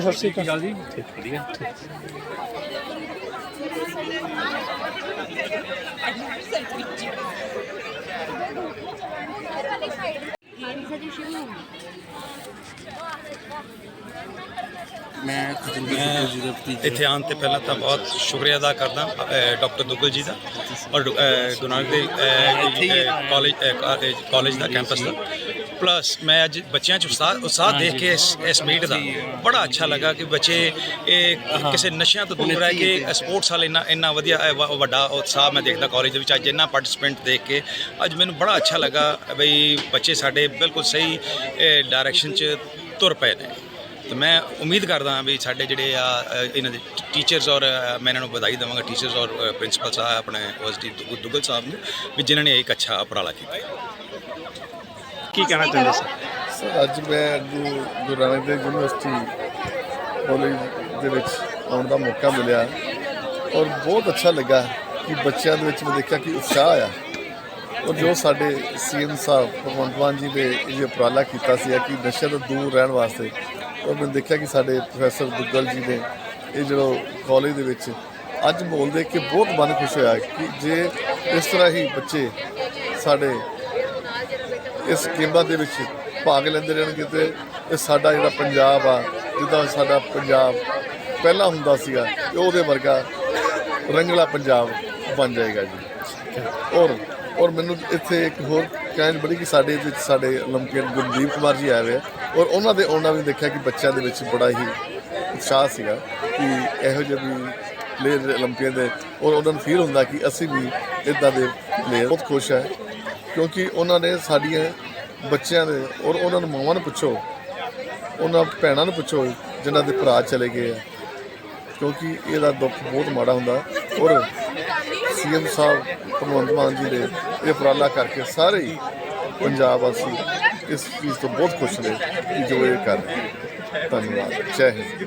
Sir ਸਤਿ ਸ਼੍ਰੀ ਅਕਾਲ ਜੀ। ਵਧੀਆ। ਮੈਂ ਖਜਿੰਦਰ ਜੀ ਦਾ ਇੱਥੇ ਆਉਣ ਤੇ ਪਹਿਲਾਂ ਤਾਂ ਬਹੁਤ ਸ਼ੁਕਰੀਆ ਅਦਾ ਕਰਦਾ ਡਾਕਟਰ ਦੁੱਗਲ ਜੀ ਦਾ ਔਰ ਗੁਰੂ ਨਾਨਕ ਦੇਵ ਕਾਲਜ ਕਾਲਜ ਦਾ ਕੈਂਪਸ ਦਾ। ਪਲੱਸ ਮੈਂ ਅੱਜ ਬੱਚਿਆਂ 'ਚ ਉਤਸ਼ਾਹ ਉਤਸ਼ਾਹ ਦੇਖ ਕੇ ਇਸ ਇਸ ਮੀਟ ਦਾ ਬੜਾ ਅੱਛਾ ਲੱਗਾ ਕਿ ਬੱਚੇ ਇਹ ਕਿਸੇ ਨਸ਼ਿਆਂ ਤੋਂ ਦੂਰ ਰਹਿ ਕੇ ਸਪੋਰਟਸ ਵਾਲੇ ਇੰਨਾ ਇੰਨਾ ਵਧੀਆ ਵੱਡਾ ਉਤਸ਼ਾਹ ਮੈਂ ਦੇਖਦਾ ਕਾਲਜ ਦੇ ਵਿੱਚ ਅੱਜ ਇੰਨਾ ਪਾਰਟਿਸਪੈਂਟ ਦੇਖ ਕੇ। ਅੱਜ ਮੈਨੂੰ ਬੜਾ ਅੱਛਾ ਲੱਗਾ ਬਈ ਬੱਚੇ ਸਾਡੇ ਬਿਲਕੁਲ ਸਹੀ ਡਾਇਰੈਕਸ਼ਨ 'ਚ ਤੁਰ ਪਏ ਨੇ। ਤੇ ਮੈਂ ਉਮੀਦ ਕਰਦਾ ਹਾਂ ਵੀ ਸਾਡੇ ਜਿਹੜੇ ਆ ਇਹਨਾਂ ਦੇ ਟੀਚਰਸ ਔਰ ਮੈਂ ਇਹਨਾਂ ਨੂੰ ਵਧਾਈ ਦੇਵਾਂਗਾ ਟੀਚਰਸ ਔਰ ਪ੍ਰਿੰਸੀਪਲ ਸਾਹਿਬ ਆਪਣੇ ਓਐਸਡੀ ਦੁੱਗਲ ਸਾਹਿਬ ਨੂੰ ਵੀ ਜਿਨ੍ਹਾਂ ਨੇ ਇੱਕ ਅੱਛਾ ਉਪਰਾਲਾ ਕੀਤਾ। ਕੀ ਕਹਿਣਾ ਚਾਹੁੰਦੇ ਸਰ ਸਰ, ਅੱਜ ਮੈਂ ਗੁਰੂ ਗੁਰੂ ਨਾਨਕ ਦੇਵ ਯੂਨੀਵਰਸਿਟੀ ਕਾਲਜ ਦੇ ਵਿੱਚ ਆਉਣ ਦਾ ਮੌਕਾ ਮਿਲਿਆ ਔਰ ਬਹੁਤ ਅੱਛਾ ਲੱਗਾ ਕਿ ਬੱਚਿਆਂ ਦੇ ਵਿੱਚ ਮੈਂ ਦੇਖਿਆ ਕਿ ਉਤਸ਼ਾਹ ਆ ਔਰ ਜੋ ਸਾਡੇ ਸੀਐਮ ਸਾਹਿਬ ਭਗਵੰਤ ਮਾਨ ਜੀ ਨੇ ਇਹ ਉਪਰਾਲਾ ਕੀਤਾ ਸੀ ਕਿ ਨਸ਼ੇ ਤੋਂ ਦੂਰ ਰਹਿਣ ਵਾਸਤੇ, ਔਰ ਮੈਂ ਦੇਖਿਆ ਕਿ ਸਾਡੇ ਪ੍ਰੋਫੈਸਰ ਦੁੱਗਲ ਜੀ ਨੇ ਇਹ ਜਿਹੜਾ ਕਾਲਜ ਦੇ ਵਿੱਚ ਅੱਜ ਮਾਹੌਲ ਦੇਖ ਕੇ ਬਹੁਤ ਮਨ ਖੁਸ਼ ਹੋਇਆ ਕਿ ਜੇ ਇਸ ਤਰ੍ਹਾਂ ਹੀ ਬੱਚੇ ਸਾਡੇ ਇਸ ਸਕੀਮਾਂ ਦੇ ਵਿੱਚ ਭਾਗ ਲੈਂਦੇ ਰਹਿਣਗੇ ਤੇ ਇਹ ਸਾਡਾ ਜਿਹੜਾ ਪੰਜਾਬ ਆ, ਜਿੱਦਾਂ ਸਾਡਾ ਪੰਜਾਬ ਪਹਿਲਾਂ ਹੁੰਦਾ ਸੀਗਾ ਉਹਦੇ ਵਰਗਾ ਰੰਗਲਾ ਪੰਜਾਬ ਬਣ ਜਾਏਗਾ ਜੀ। ਔਰ ਔਰ ਮੈਨੂੰ ਇੱਥੇ ਇੱਕ ਹੋਰ ਕਹਿਣ ਬੜੀ ਕਿ ਸਾਡੇ ਵਿੱਚ ਸਾਡੇ ਲੰਕੇਨ ਗੁਰਦੀਪ ਕੁਮਾਰ ਜੀ ਆਏ ਹੋਏ ਔਰ ਉਹਨਾਂ ਦੇ, ਉਹਨਾਂ ਵੀ ਦੇਖਿਆ ਕਿ ਬੱਚਿਆਂ ਦੇ ਵਿੱਚ ਬੜਾ ਹੀ ਉਤਸ਼ਾਹ ਸੀਗਾ ਕਿ ਇਹੋ ਜਿਹੇ ਵੀ ਪਲੇਅਰ 올림픽 ਦੇ, ਔਰ ਉਹਨਾਂ ਨੂੰ ਫੀਲ ਹੁੰਦਾ ਕਿ ਅਸੀਂ ਵੀ ਇਦਾਂ ਦੇ ਪਲੇਅਰ ਬਹੁਤ ਖੁਸ਼ ਹੈ ਕਿਉਂਕਿ ਉਹਨਾਂ ਨੇ ਸਾਡੀਆਂ ਬੱਚਿਆਂ ਦੇ ਔਰ ਉਹਨਾਂ ਨੂੰ ਮਾਵਾਂ ਨੂੰ ਪੁੱਛੋ, ਉਹਨਾਂ ਭੈਣਾਂ ਨੂੰ ਪੁੱਛੋ ਜਿਨ੍ਹਾਂ ਦੇ ਭਰਾ ਚਲੇ ਗਏ ਆ। ਕਿਉਂਕਿ ਇਹਦਾ ਦੁੱਖ ਬਹੁਤ ਮਾੜਾ ਹੁੰਦਾ। ਔਰ ਸੀਐਮ ਸਾਹਿਬ, ਭਗਵੰਤ ਮਾਨ ਜੀ ਦੇ ਇਹ ਉਪਰਾਲਾ ਕਰਕੇ ਸਾਰੇ ਹੀ ਪੰਜਾਬ ਵਾਸੀ ਇਸ ਚੀਜ਼ ਤੋਂ ਬਹੁਤ ਖੁਸ਼ ਨੇ ਕਿ ਜੋ ਇਹ ਕਰ ਰਹੇ ਧੰਨਵਾਦ। ਜੈ ਹਿੰਦ।